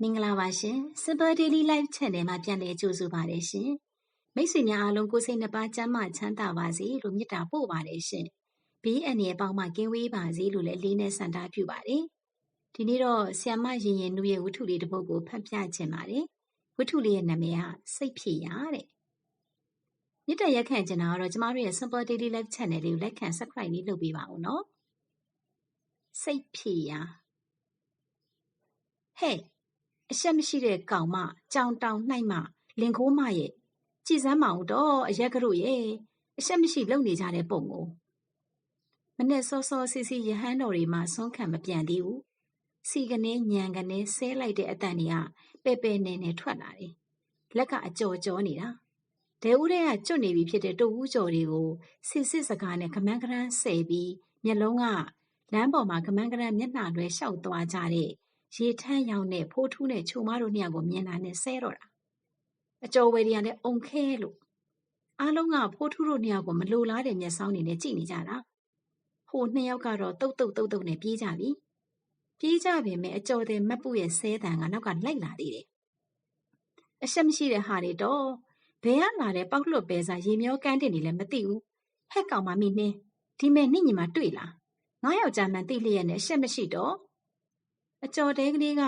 မင်္ဂလာပါရှင် Simple Daily Life Channel မှာပြန်လည်ကြိုဆိုပါရရှင်မိတ်ဆွေများအားလုံးကိုယ်စိတ်နှပါကျန်းမာချမ်းသာပါစေလို့မေတ္တာပို့ပါတယ်ရှင်ဘေးအန္တရာယ်ပေါင်းမှကင်းဝေးပါစေလို့လည်းလေးနဲ့ဆန္ဒပြုပါတယ်ဒီနေ့တော့ဆီယမရင်ရင်နုရဲ့ဝတ္ထုလေးတစ်ပုဒ်ကိုဖတ်ပြခြင်းပါတယ်ဝတ္ထုလေးရဲ့နာမည်ကစိတ်ဖြည့်ရတဲ့မြစ်တရက်ခန့်ကျင်တာကတော့ကျမတို့ရဲ့ Simple Daily Life Channel လေးကိုလက်ခံ Subscribe လေးလုပ်ပေးပါဦးနော်စိတ်ဖြည့်ရဟဲ့ အရှက်မရှိတဲ့ကောင်မကြောင်တောင်နှိုက်မလင်ခိုးမရဲ့ကြည်စမ်းမအောင်တော့အရက်ကတို့ရဲ့အရှက်မရှိလုံနေကြတဲ့ပုံကိုမနဲ့စောစောစီစီရဟန်းတော်တွေမှာဆွမ်းခံမပြန်သေးဘူးစီကနေညံကနေဆဲလိုက်တဲ့အတန်တွေကပဲ့ပဲနေနေထွက်လာတယ်လက်ကအကြော်ကြောနေတာဒဲဦးတဲ့ကကျွတ်နေပြီဖြစ်တဲ့တူဦးကြော်တွေကိုစစ်စစ်စကားနဲ့ကမန်းကရန်းဆယ်ပြီးမျက်လုံးကလမ်းပေါ်မှာကမန်းကရန်းမျက်နှာလွဲလျှောက်သွားကြတဲ့ ရေထမ်းရောင်နဲ့ဖိုးထူးနဲ့ချုံမတို့နှစ်ယောက်ကိုမြင်တာနဲ့ဆဲတော့တာအကျော်ဝယ်တွေကလည်းအုံခဲလို့အားလုံးကဖိုးထူးတို့နှစ်ယောက်ကိုမလိုလားတဲ့မျက်စောင်းတွေနဲ့ကြည့်နေကြတာဟိုနှစ်ယောက်ကတော့တုတ်တုတ်တုတ်တုတ်နဲ့ပြေးကြပြီပြေးကြပြီမဲ့အကျော်တဲ့မတ်ပုရဲ့ဆဲတန်ကနောက်ကလိုက်လာသေးတယ်အရှက်မရှိတဲ့ဟာတွေတော့ဘယ်ကလာတဲ့ပေါက်လွတ်ပဲစားရေမျောကန်းတင်နေလည်းမသိဘူးဟက်ကောင်မမိနှင်းဒီမဲ့နင့်ညီမတွေ့လားငါယောက်ျားမှန်သိလျက်နဲ့အရှက်မရှိတော့ အကျော်တဲကလေးက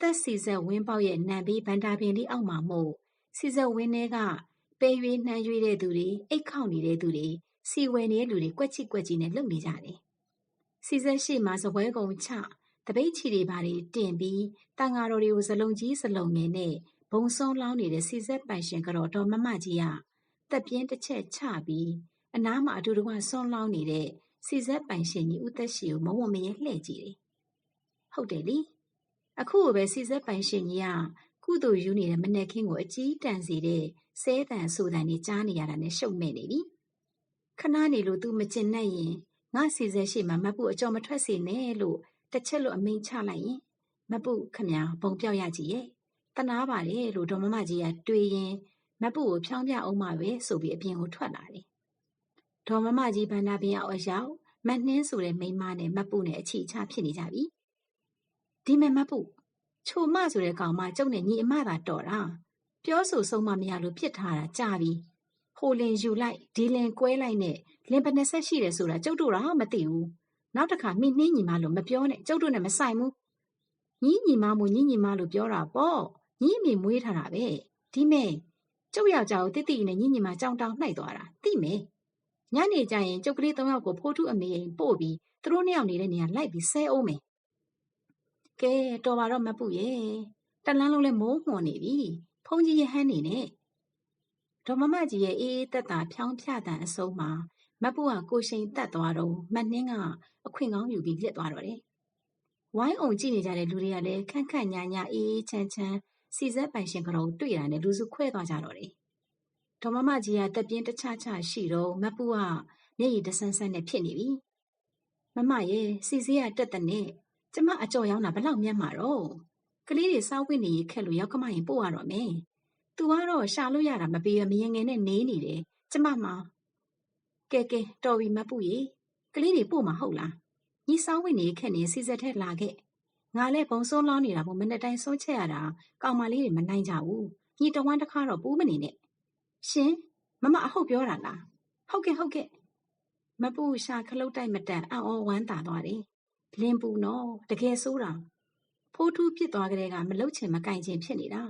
သက်စီဆက်ဝင်းပေါက်ရဲ့နံပြီးဗန္တာပင်လေးအောက်မှာမို့စီဆက်ဝင်းထဲကပဲရွေးနှမ်းရွေးတဲ့သူတွေအိတ်ခေါက်နေတဲ့သူတွေစီဝယ်နေတဲ့လူတွေကွက်ချစ်ကွက်ကြီးနဲ့လှုပ်နေကြတယ်။စီဆက်ရှိမှစပွဲကုံချတပိတ်ချီတွေပါတွေတင်ပြီးတန်ဃာတော်တွေကိုဇလုံကြီးဇလုံငယ်နဲ့ဘုံဆုံးလောင်းနေတဲ့စီဆက်ပိုင်ရှင်ကတော့တော်မမကြီးကတက်ပြင်းတစ်ချက်ချပြီးအနားမှာအတူတူကဆွန်းလောင်းနေတဲ့စီဆက်ပိုင်ရှင်ကြီးဦးသက်ရှိကိုမဝမရဲလှည့်ကြည့်တယ် ဟုတ်တယ်လေအခုပဲစီစက်ပိုင်ရှင်ကြီးကကုသိုလ်ယူနေတဲ့မနဲ့ခင်းကိုအကြီးတန်းစီတဲ့ဆဲတန်ဆူတန်တွေကြားနေရတာနဲ့ရှုပ်မဲ့နေပြီခဏနေလို့ तू မကျင်နဲ့ရင်ငါစီစက်ရှိမှမပုအကျော်မထွက်စေနဲ့လို့တစ်ချက်လို့အမိန်ချလိုက်ရင်မပုခမဘုံပြောက်ရကြည့်ရဲ့တနာပါတယ်လို့ဒေါ်မမကြီးကတွေးရင်မပုကိုဖြောင်းပြအောင်မှပဲဆိုပြီးအပြင်ကိုထွက်လာတယ်ဒေါ်မမကြီးဗန္ဒပင်အောင်အရောက်မနှင်းဆိုတဲ့မိန်းမနဲ့မပုနဲ့အချီချဖြစ်နေကြပြီ ဒီမဲ့မဖို့ချိုမဆိုတဲ့ကောင်မကျုပ်နဲ့ညီအမသာတော်တာပြောဆိုဆုံးမမရလို့ပြစ်ထားတာကြာပြီဟိုလင်ယူလိုက်ဒီလင်ကွဲလိုက်နဲ့လင်ဘယ်နှဆက်ရှိတယ်ဆိုတာကျုပ်တို့တော့မသိဘူးနောက်တစ်ခါမိနှင်းညီမလို့မပြောနဲ့ကျုပ်တို့နဲ့မဆိုင်ဘူးညီညီမမို့ညီညီမလို့ပြောတာပေါ့ညီအမေမွေးထားတာပဲဒီမဲ့ကျုပ်ယောက်ျားကိုတိတိနဲ့ညီညီမကြောင်တောင်နှိုက်သွားတာသိမယ်ညနေကျရင်ကျုပ်ကလေးသုံးယောက်ကိုဖိုးထုအမေရင်ပို့ပြီးသူတို့နှစ်ယောက်နေတဲ့နေရာလိုက်ပြီးဆဲအောင်မယ် ကဲတော်ပါတော့မပူရဲ့တလန်းလုံးလဲမိုးမှွန်နေပြီဖုန်ကြီးရဟန်းနေနဲ့ဒေါ်မမကြီးရဲ့အေးအေးသက်သာဖြောင်းဖြတန်အစုံမှာမပူကကိုရှိန်တက်သွားတော့မနှင်းကအခွင့်ကောင်းယူပြီးလက်သွားတော့တယ်ဝိုင်းအောင်ကြည့်နေကြတဲ့လူတွေကလည်းခန့်ခန့်ညာညာအေးအေးချမ်းချမ်းစီစက်ပိုင်ရှင်ကတော့တွေ့တာနဲ့လူစုခွဲသွားကြတော့တယ်ဒေါ်မမကြီးကတက်ပြင်းတခြားခြားရှိတော့မပူကမျက်ရည်တဆန်းဆန်းနဲ့ဖြစ်နေပြီမမရဲ့စီစီကတက်တဲ့နဲ့ ကျမအကြော်ရောင်းတာဘလောက်မြတ်မှာတော့ကလေးတွေစားဝတ်နေရခက်လို့ရောက်ကမရင်ပို့ရတော့မယ်သူကတော့ရှာလို့ရတာမပေးရမရင်ငယ်နဲ့နေနေတယ်ကျမမှကဲကဲတော်ပြီမပူရေကလေးတွေပို့မှာဟုတ်လားညီစားဝတ်နေခက်နေစီစက်ထက်လာခဲ့ငါလည်းဘုံစိုးလောင်းနေတာမို့မနေ့တိုင်းစိုးချက်ရတာကောင်မလေးတွေမနိုင်ကြဘူးညီတဝမ်းတစ်ခါတော့ပူးမနေနဲ့ရှင်မမအဟုတ်ပြောတာလားဟုတ်ကဲ့ဟုတ်ကဲ့မပူရှာခလုတ်တိုက်မတန်အံ့ဩဝမ်းသာသွားတယ် လင်းပူနော်တကယ်ဆိုးတာဖိုးထူးပြစ်သွားကြတဲ့ကမလုတ်ချင်မကင်ချင်ဖြစ်နေတာ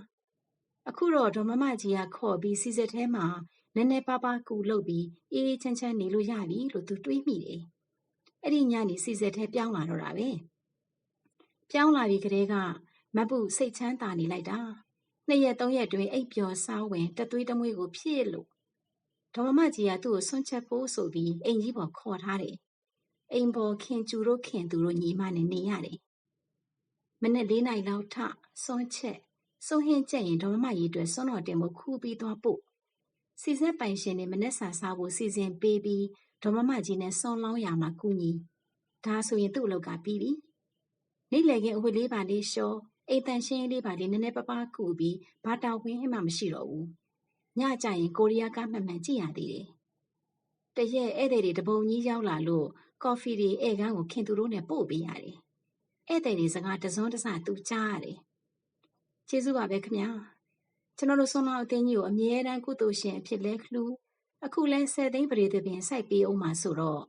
အခုတော့ဒေါ်မမကြီးကခေါ်ပြီးစီစက်ထဲမှာနည်းနည်းပါးပါးကူလုပ်ပြီးအေးအေးချမ်းချမ်းနေလို့ရပြီလို့သူတွေးမိတယ်အဲ့ဒီညနေစီစက်ထဲပြောင်းလာတော့တာပဲပြောင်းလာပြီးကလေးကမပုစိတ်ချမ်းသာနေလိုက်တာနှစ်ရက်သုံးရက်တွင်အိပ်ပျော်စားဝင်တသွေးတမွေးကိုဖြစ်လို့ဒေါ်မမကြီးကသူ့ကိုဆွန့်ချက်ဖို့ဆိုပြီးအိမ်ကြီးပေါ်ခေါ်ထားတယ် အိမ်ပေါ်ခင်ကျူတို့ခင်သူတို့ညီမနဲ့နေရတယ်။မနေ့၄နိုင်လောက်ထစွန်းချက်စွန်းဟင်းချက်ရင်ဒေါမမကြီးအတွက်စွန်းတော်တင်ဖို့ခူးပြီးသွားပို့။စီဆက်ပိုင်ရှင်နဲ့မနေ့ဆာစားဖို့စီစဉ်ပေးပြီးဒေါမမကြီးနဲ့စွန်းလောင်းရမှာကူညီ။ဒါဆိုရင်သူ့အလုပ်ကပြီးပြီ။နေ့လည်ခင်းအဝတ်လေးပါလေးရှောအိမ်တန်ရှင်းလေးပါလေးနည်းနည်းပပကူပြီးဘာတာဝင်းမှမရှိတော့ဘူး။ညကျရင်ကိုရီးယားကမှန်မှန်ကြည့်ရသေးတယ်။တရက်ဧည့်သည်တွေတပုံကြီးရောက်လာလို့ ကော်ဖီတွေဧည့်ခန်းကိုခင်သူတို့နဲ့ပို့ပေးရတယ်။ဧည့်သည်တွေစကားတစွန်းတစသူကြားရတယ်ကျေးဇူးပါပဲခင်ဗျာကျွန်တော်တို့ဆွမ်းလောင်းအသင်းကြီးကိုအမြဲတမ်းကုသိုလ်ရှင်အဖြစ်လဲခလူအခုလဲဆယ်သိန်းပရိသပင်စိုက်ပေးအောင်မှာဆိုတော့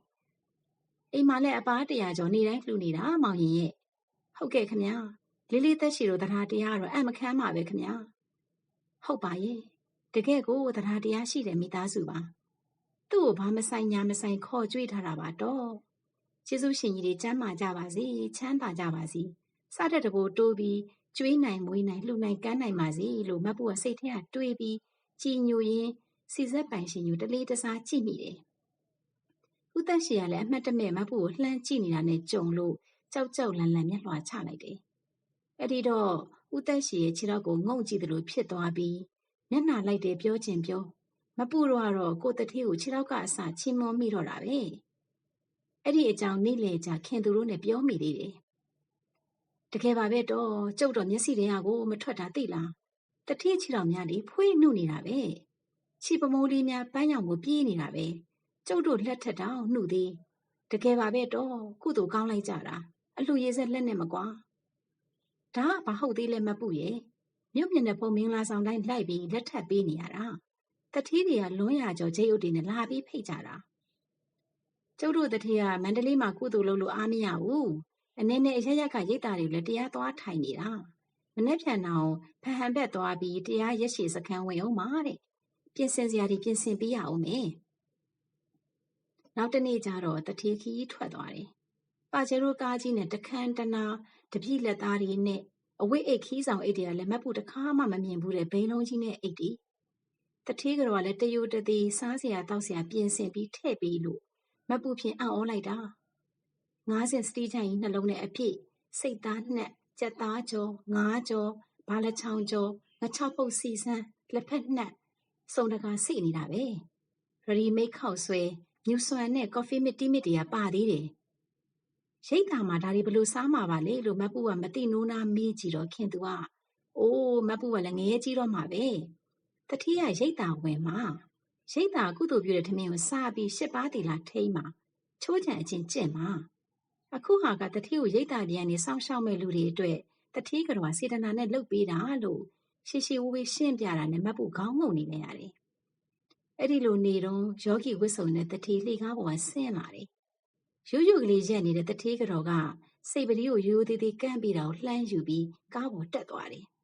အိမ်မှာလည်းအပားတရာကျော်နေတိုင်းလှူနေတာမောင်ရင်ရဲ့ဟုတ်ကဲ့ခင်ဗျာလေးလေးသက်ရှိတို့တရားတရားတော့အမခမ်းပါပဲခင်ဗျာဟုတ်ပါရဲ့တကယ်ကိုတရားတရားရှိတဲ့မိသားစုပါ သူ့ကိုဘာမဆိုင်ညာမဆိုင်ခေါ်ကြွေးထားတာပါတော့ကျေးဇူးရှင်ကြီးတွေကျမ်းမာကြပါစေချမ်းသာကြပါစေစားတဲ့တဘိုးတိုးပြီးကျွေးနိုင်မွေးနိုင်လှူနိုင်ကမ်းနိုင်ပါစေလို့မတ်ပူကစိတ်ထဲကတွေးပြီးကြည်ညိုရင်းစီဆက်ပိုင်ရှင်ယူတလေးတစားကြည့်မိတယ်ဦးသက်ရှိရလည်းအမှတ်တမဲ့မတ်ပူကိုလှမ်းကြည့်နေတာနဲ့ကြုံလို့ကြောက်ကြောက်လန့်လန့်မျက်လွှာချလိုက်တယ်အဲ့ဒီတော့ဦးသက်ရှိရဲ့ခြေထောက်ကိုငုံကြည့်တယ်လို့ဖြစ်သွားပြီးမျက်နှာလိုက်တယ်ပြောချင်ပြော မပူတော့ကတော့ကိုတထေးကိုခြေထောက်ကအစချီမွန်မိတော့တာပဲအဲ့ဒီအကြောင်းနေ့လေကြခင်သူတို့နဲ့ပြောမိသေးတယ်တကယ်ပါပဲတော့ကျုပ်တော့မျက်စိတွေကကိုမထွက်တာသိလားတထေးချီတော်များလေဖွေးနှုတ်နေတာပဲချီပမိုးလေးများပန်းရောင်ကိုပြေးနေတာပဲကျုပ်တို့လက်ထက်တောင်နှုတ်သေးတကယ်ပါပဲတော့ကုသိုလ်ကောင်းလိုက်ကြတာအလှရည်ဆက်လက်နဲ့မကွာဒါကဘာဟုတ်သေးလဲမပူရဲ့မြုပ်မြင်တဲ့ပုံမင်္ဂလာဆောင်တိုင်းလိုက်ပြီးလက်ထပ်ပေးနေရတာ တတိတွေကလွန်းရကြောဂျိတ်ဥတီနဲ့လာပြီးဖိတ်ကြတာကျုပ်တို့တတိကမန္တလေးမှာကုသိုလ်လုပ်လို့အားမရဘူးအနေနဲ့အရရက်ကရိတ်တာတွေလည်းတရားသွားထိုင်နေတာမနေ့ဖြန်အောင်ဖဟန်ဘက်သွားပြီးတရားရက်ရှည်စခန်းဝင်အောင်ပါတဲ့ပြင်ဆင်စရာတွေပြင်ဆင်ပေးရအောင်မယ်နောက်တနေ့ကျတော့တတိခီးထွက်သွားတယ်ပါကျဲတို့ကားကြီးနဲ့တခန်းတနာတပြည့်လက်သားတွေနဲ့အဝိတ်အိတ်ခီးဆောင်အိတ်တွေကလည်းမက်ဖို့တခါမှမမြင်ဘူးတဲ့ဘိန်းလုံးကြီးနဲ့အိတ်တွေ တထေးကတော့လည်းတယိုတသေးစားစရာတောက်စရာပြင်ဆင်ပြီးထည့်ပေးလို့မက်ပူဖြင့်အံ့ဩလိုက်တာငါးစင်စတီးချိုင်နှလုံးနဲ့အပြည့်စိတ်သားနှက်ကြက်သားကြောငါးကြောဘာလချောင်ကြောငချောက်ပုတ်စီစမ်းလက်ဖက်နှက်စုံတကာစိနေတာပဲရဒီမိတ်ခောက်ဆွဲမြူဆွမ်းနဲ့ကော်ဖီမစ်တီမစ်တွေကပါသေးတယ်ရိတ်တာမှာဒါတွေဘလို့စားမှာပါလေလို့မပူကမတိနိုးနာမေးကြည့်တော့ခင်သူကအိုးမပူကလည်းငရဲကြီးတော့မှာပဲ တတိယရိတ်တာဝင်မှာရိတ်တာကုသိုလ်ပြုတဲ့ထမင်းကိုစားပြီးရှစ်ပါးတီလာထိမ့်မှာချိုးချံအချင်းကျင့်မှာအခုဟာကတတိကိုရိတ်တာပြန်နေစောင့်ရှောက်မဲ့လူတွေအတွက်တတိကတော့စေတနာနဲ့လှုပ်ပေးတာလို့ရှေရှေဝေးဝေးရှင်းပြတာနဲ့မပူခေါင်းငုံနေနေရတယ်အဲ့ဒီလိုနေတော့ယောဂီဝစ်စုံနဲ့တတိလှေကားပေါ်ဆင်းလာတယ်ရိုးရိုးကလေးရက်နေတဲ့တထေးကတော်ကစိတ်ပတိကိုရိုးသေးသေးကန့်ပြီးတော့လှမ်းယူပြီးကားပေါ်တက်သွားတယ်။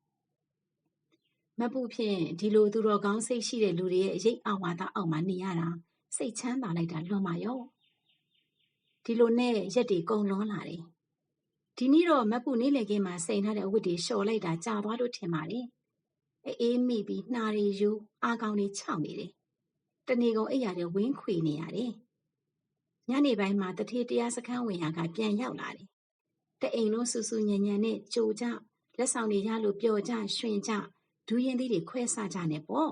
မပူဖြင့်ဒီလိုသူတော်ကောင်းစိတ်ရှိတဲ့လူတွေရဲ့အရေးအာဝါဒအောက်မှာနေရတာစိတ်ချမ်းသာလိုက်တာလွန်ပါရော။ဒီလိုနဲ့ရက်တွေကုံလွန်လာတယ်။ဒီနေ့တော့မပူနေလေကင်းမှာစိန်ထားတဲ့အဝတ်တွေလျှော်လိုက်တာကြာသွားလို့ထင်ပါတယ်။အေးမိပြီးနှာရီယူအာကောင်တွေခြောက်နေတယ်။တဏီကုံအိပ်ရတဲ့ဝင်းခွေနေရတယ်။ညနေပိုင်းမှာတထေးတရားစခန်းဝင်ရာကပြန်ရောက်လာတယ်။တအိမ်လုံးစူစူညံညံနဲ့ကြိုကြလက်ဆောင်တွေရလို့ပျော်ကြရွှင်ကြ ဒူးရင်သီးတွေခွဲဆကြနေပေါ့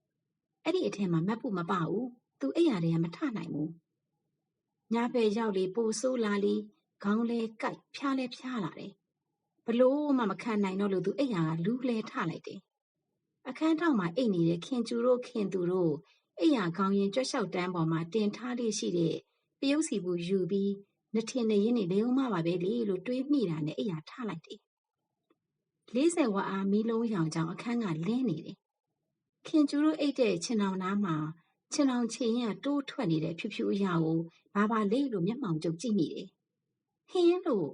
။အဲ့ဒီအထက်မှာမတ်ပုမပဘူး။သူအိယာတွေကမထနိုင်ဘူး။ညဘက်ရောက်လေပိုဆိုးလာလေခေါင်းလဲကြိုက်ဖျားလဲဖျားလာတယ်။ဘလို့မှမခံနိုင်တော့လို့သူအိယာကလူးလဲထလိုက်တယ်။အခန်းထောက်မှာအိတ်နေတဲ့ခင်ကျူတို့ခင်သူတို့အိယာခေါင်းရင်ကြွက်လျှောက်တန်းပေါ်မှာတင်ထားလေးရှိတဲ့ပရုပ်စီဘူးယူပြီးနှထင်နေရင်းနေလေဦးမပါပဲလေလို့တွေးမိတာနဲ့အိယာထလိုက်တယ်။ 40ဝါအားမီးလုံးရောင်ကြောင်အခန်းကလင်းနေတယ်။ခင်ကျူတို့အိတ်တဲ့ချင်းအောင်နားမှာချင်းအောင်ချင်းရတိုးထွက်နေတဲ့ဖြူဖြူအရာကိုဘာဘာလေးလို့မျက်မှောင်ကျုပ်ကြည့်မိတယ်။ဟင်းလို့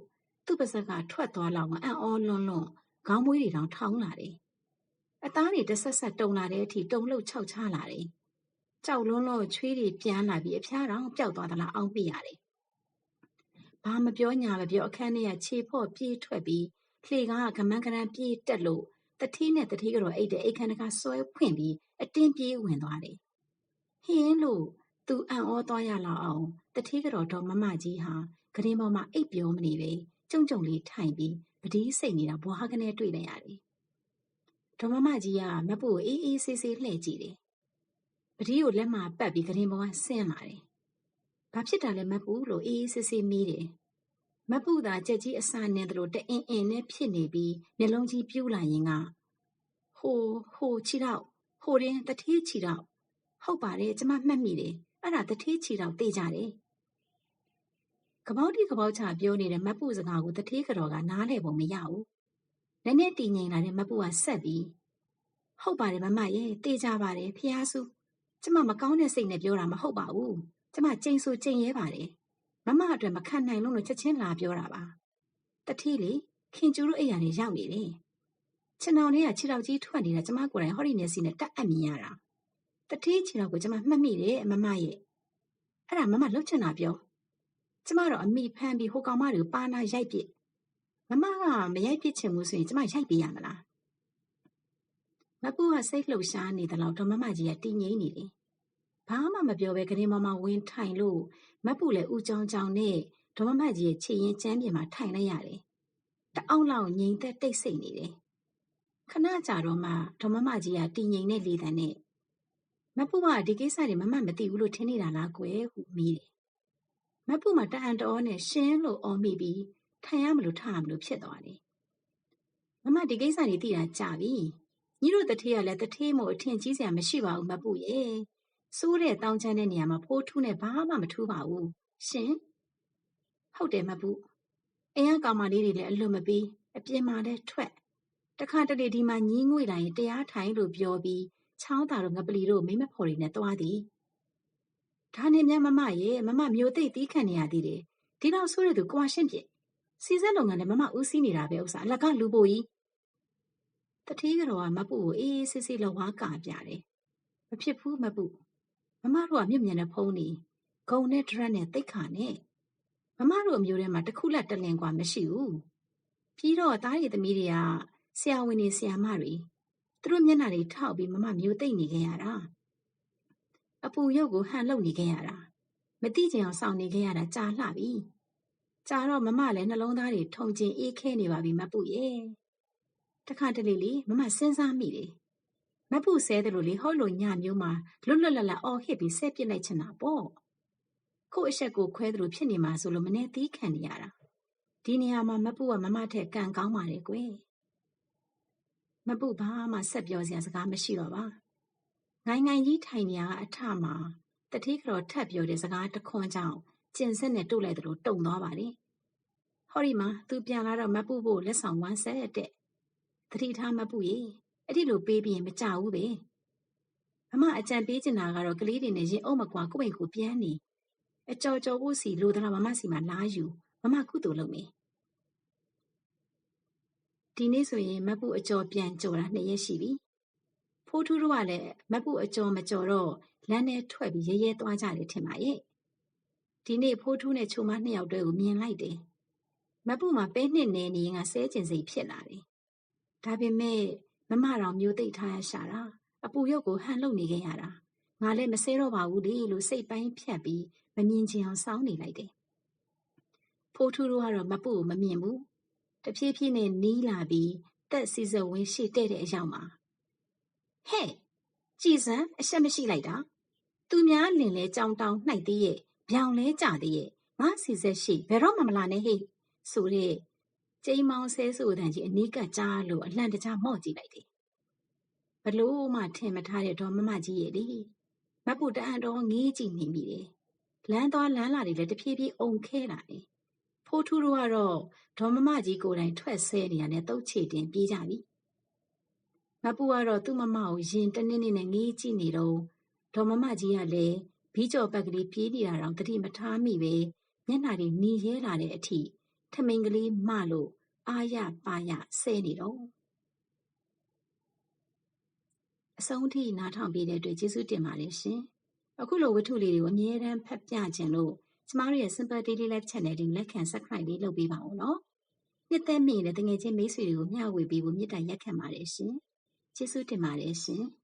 သူ့ပါဇက်ကထွက်သွားလောက်အံ့ဩလွန်းလွန်းခေါင်းမွေးတွေတောင်ထောင်းလာတယ်။အသားတွေတဆက်ဆက်တုံလာတဲ့အထိတုံလို့ခြောက်ချလာတယ်။ကြောက်လွန်းလို့ချွေးတွေပြန်လာပြီးအဖျားတောင်ပျောက်သွားသလားအောင်းပြရတယ်။ဘာမပြောညာမပြောအခန်းထဲကခြေဖော့ပြေးထွက်ပြီး လှေကားကမန်းကရန်ပြေးတက်လို့တထီးနဲ့တထီးကတော့အိတ်တဲ့အိတ်ခန်းတကဆွဲဖွင့်ပြီးအတင်းပြေးဝင်သွားတယ်။ဟင်းလို့သူအံ့ဩသွားရလောက်အောင်တထီးကတော့တော့မမကြီးဟာဂရင်ပေါ်မှာအိတ်ပြောမနေပဲကြုံကြုံလေးထိုင်ပြီးပတိစိတ်နေတာဘွားကနေတွေ့လိုက်ရတယ်။ဒေါ်မမကြီးကမပူအေးအေးဆေးဆေးလှည့်ကြည့်တယ်ပတိကိုလက်မှာပတ်ပြီးကရင်ပေါ်ကဆင်းလာတယ်။ဘာဖြစ်တာလဲမပူလို့အေးအေးဆေးဆေးမေးတယ်။ မပူသာကြက်ကြီးအစာနင်းသလိုတအင်အင်နဲ့ဖြစ်နေပြီးမျက်လုံးကြီးပြူးလာရင်ကဟိုဟိုချီတော့ဟိုရင်တထေးချီတော့ဟုတ်ပါတယ်ကျမမှတ်မိတယ်အဲ့ဒါတထေးချီတော့တေးကြတယ်ကပောက်တိကပောက်ချပြောနေတဲ့မပူစကားကိုတထေးကတော့ကနားလဲပုံမရဘူးနည်းနည်းတည်ငြိမ်လာတဲ့မပူကဆက်ပြီးဟုတ်ပါတယ်မမရဲ့တေးကြပါတယ်ဖျားစုကျမမကောင်းတဲ့စိတ်နဲ့ပြောတာမဟုတ်ပါဘူးကျမကြိမ်ဆိုကြိမ်ရဲပါတယ် မမအတွက်မခံနိုင်လို့ချက်ချင်းလာပြောတာပါတထီးလေခင်ကျူတို့အိမ်ရနေရောက်နေတယ်ခြံအောင်လေးကခြေထောက်ကြီးထွက်နေတာကျမကိုယ်တိုင်ဟောဒီမျက်စိနဲ့တက်အပ်မြင်ရတာတထီးခြေထောက်ကိုကျမမှတ်မိတယ်မမရဲ့အဲ့ဒါမမလှုပ်ချင်တာပြောကျမတော့အမိဖမ်းပြီးဟိုကောင်မတွေကိုပါနာရိုက်ပစ်မမကမရိုက်ပစ်ချင်ဘူးဆိုရင်ကျမရိုက်ပေးရမလားမပူကစိတ်လှုပ်ရှားနေတယ်လို့ဒေါ်မမကြီးကတင်းငိမ့်နေတယ် ဘာမှမပြောဘဲကလေးမမဝင်ထိုင်လို့မပူလည်းဥကြောင်ကြောင်နဲ့ဒေါ်မမကြီးရဲ့ခြေရင်ကျမ်းပြင်မှာထိုင်လိုက်ရတယ်တအောင်လောက်ငိမ့်သက်တိတ်ဆိတ်နေတယ်ခဏကြာတော့မှဒေါ်မမကြီးကတင်းငိမ့်တဲ့လေတံနဲ့မပူကဒီကိစ္စတွေမမမသိဘူးလို့ထင်နေတာလားကွယ်ဟုမိတယ်မပူမတအံတော်နဲ့ရှင်းလို့အော်မိပြီးထိုင်ရမလို့ထားရမလို့ဖြစ်သွားတယ်မမဒီကိစ္စတွေသိတာကြာပြီညီတို့တထေးကလည်းတထေးမို့အထင်ကြီးစရာမရှိပါဘူးမပူရဲ့ စိုးတဲ့တောင်းချမ်းတဲ့နေရာမှာဖိုးထူးနဲ့ဘာမှမထူးပါဘူးရှင်ဟုတ်တယ်မပူအင်းအကောင်မလေးတွေလည်းအလွတ်မပြီးအပြင်မှာလည်းထွက်တခါတလေဒီမှာညီးငွေလာရင်တရားထိုင်လို့ပြောပြီးချောင်းတာတော့ငပလီတို့မိမဖော်တွေနဲ့သွားသည်ဒါနဲ့မြမမရဲ့မမမျိုးသိပ်တီးခံနေရသေးတယ်ဒီတော့ဆိုးရသူကွာရှင်းပြစီစက်လုပ်ငန်းနဲ့မမဦးစီးနေတာပဲဥစ္စာအလကလူပိုကြီးတတိကတော်ကမပူကိုအေးအေးဆေးဆေးလဝါကာပြတယ်မဖြစ်ဘူးမပူ မမတို့ကမြင့်မြတ်နဲ့ဖုံးနေဂုံနဲ့ဒရက်နဲ့တိတ်ခါနဲ့မမတို့အမျိုးထဲမှာတခုလက်တလင်กว่าမရှိဘူးပြီးတော့သားရည်သမီးတွေကဆရာဝန်တွေဆရာမတွေသူတို့မျက်နှာတွေထောက်ပြီးမမမျိုးသိမ့်နေခဲ့ရတာအပူရုပ်ကိုဟန်လုပ်နေခဲ့ရတာမတိကျင်အောင်စောင့်နေခဲ့ရတာကြာလှပြီကြာတော့မမလည်းနှလုံးသားတွေထုံကျင်အေးခဲနေပါပြီမပူရဲ့တခါတလေလေမမစဉ်းစားမိတယ် မပူဆဲတယ်လို့လေဟောလို့ညမျိုးမှာလွတ်လွတ်လပ်လပ်အော်ဟစ်ပြီးဆဲပစ်လိုက်ချင်တာပေါ့ကို့အဆက်ကိုခွဲတယ်လို့ဖြစ်နေမှာဆိုလို့မနေသီးခံနေရတာဒီနေရာမှာမပူကမမထက်ကံကောင်းပါလေကွယ်မပူဘာမှဆက်ပြောစရာစကားမရှိတော့ပါငိုင်းငိုင်းကြီးထိုင်နေရအထမှာတတိကတော်ထပ်ပြောတဲ့စကားတခွန်းကြောင့်ကျင်ဆက်နဲ့တို့လိုက်တယ်လို့တုံသွားပါလေဟောဒီမှာသူပြန်လာတော့မပူဖို့လက်ဆောင်ဝမ်းဆက်တဲ့တတိထားမပူရေ အဲ့ဒီလိုပေးပြီးရင်မကြဘူးပဲမမအကြံပေးချင်တာကတော့ကလေးတွေနဲ့ရင်အုပ်မကွာကိုယ့်အိမ်ကိုပြန်နေအကြော်ကြော်ဖို့စီလိုသလားမမစီမှာလာယူမမကုသိုလ်လုပ်မယ်ဒီနေ့ဆိုရင်မပူအကျော်ပြန်ကြော်တာနှစ်ရက်ရှိပြီဖိုးထူးတို့ကလည်းမပူအကျော်မကြော်တော့လမ်းထဲထွက်ပြီးရဲရဲသွားကြတယ်ထင်ပါရဲ့ဒီနေ့ဖိုးထူးနဲ့ချိုမနှစ်ယောက်တည်းကိုမြင်လိုက်တယ်မပူမှာပဲနှစ်နေနေရင်ကဆဲကျင်စိတ်ဖြစ်လာတယ်ဒါပေမဲ့ မမတော်မျိုးသိပ်ထားရရှာတာအပူရုပ်ကိုဟန်လုံနေခဲ့ရတာငါလည်းမဆဲတော့ပါဘူးလေလို့စိတ်ပိုင်းဖြတ်ပြီးမမြင်ချင်အောင်စောင်းနေလိုက်တယ်ဖိုးထူးတို့ကတော့မပူကိုမမြင်ဘူးတဖြည်းဖြည်းနဲ့နီးလာပြီးတက်စီစဝင်းရှေ့တဲ့တဲ့အရောက်မှာဟဲ့ကြည်စံအဆက်မရှိလိုက်တာသူများလင်လဲကြောင်တောင်နှိုက်သေးရဲ့ဗျောင်လဲကြသေးရဲ့ငါစီဆက်ရှိဘယ်တော့မှမလာနဲ့ဟေ့ဆိုတဲ့ ကျိမ်းမောင်းဆဲဆိုတဲ့ကြီးအနီးကကြားလို့အလှန်တကြားမော့ကြည့်လိုက်တယ်ဘလို့မှထင်မထားတဲ့ဒေါ်မမကြီးရဲ့လေမပူတအံတော်ငေးကြည့်နေမိတယ်လမ်းသွားလမ်းလာတွေလည်းတဖြည်းဖြည်းအုံခဲလာတယ်ဖိုးထူးတို့ကတော့ဒေါ်မမကြီးကိုယ်တိုင်ထွက်ဆဲနေရတဲ့တုတ်ချေတင်ပြေးကြပြီမပူကတော့သူ့မမကိုရင်တနည်းနည်းနဲ့ငေးကြည့်နေတော့ဒေါ်မမကြီးကလည်းဘီးကျော်ပက်ကလေးပြေးနေတာတော့တတိမထားမိပဲမျက်နှာတွေနီရဲလာတဲ့အထိ ထမင်းကလေးမလို့အာရပါရဆဲနေတော့အဆုံးထိနားထောင်ပေးတဲ့အတွက်ကျေးဇူးတင်ပါတယ်ရှင်အခုလိုဝတ္ထုလေးတွေကိုအမြဲတမ်းဖတ်ပြခြင်းလို့ကျမတို့ရဲ့ Simple Daily Life Channel လေးလက်ခံ Subscribe လေးလုပ်ပေးပါဦးနော်နှစ်သက်မိရင်လည်းတကယ်ချင်းမိတ်ဆွေတွေကိုမျှဝေပေးဖို့မေတ္တာရက်ခံပါတယ်ရှင်ကျေးဇူးတင်ပါတယ်ရှင်။